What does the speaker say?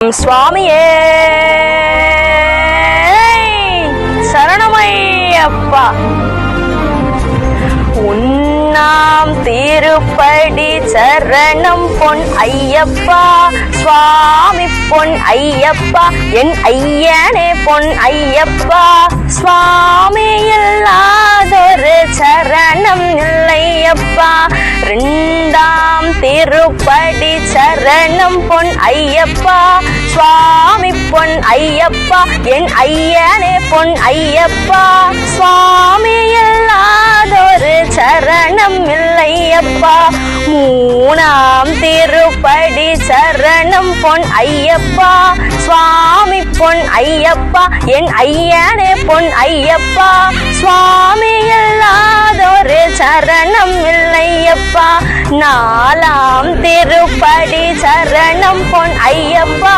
சுவாமியே! சரணமையப்பா! உன்னாம் திருப்படி சரணம் பொன் ஐயப்பா சுவாமி பொன் ஐயப்பா என் ஐயனே பொன் ஐயப்பா சுவாமி இல்லாதொரு சரணம் இல்லையப்பா ரெண்டா திருப்படி சரணம் பொன் ஐயப்பா. சுவாமி பொன் ஐயப்பா. என் ஐயனே பொன் ஐயப்பா. சுவாமி இல்லாதொரு சரணம் இல்லையப்பா. மூணாம் திருப்படி சரணம் பொன் ஐயப்பா. சுவாமி பொன் ஐயப்பா. என் ஐயனே பொன் ஐயப்பா. சுவாமி இல்லையப்பா நாலாம் திருப்படி சரணம் பொன் ஐயப்பா.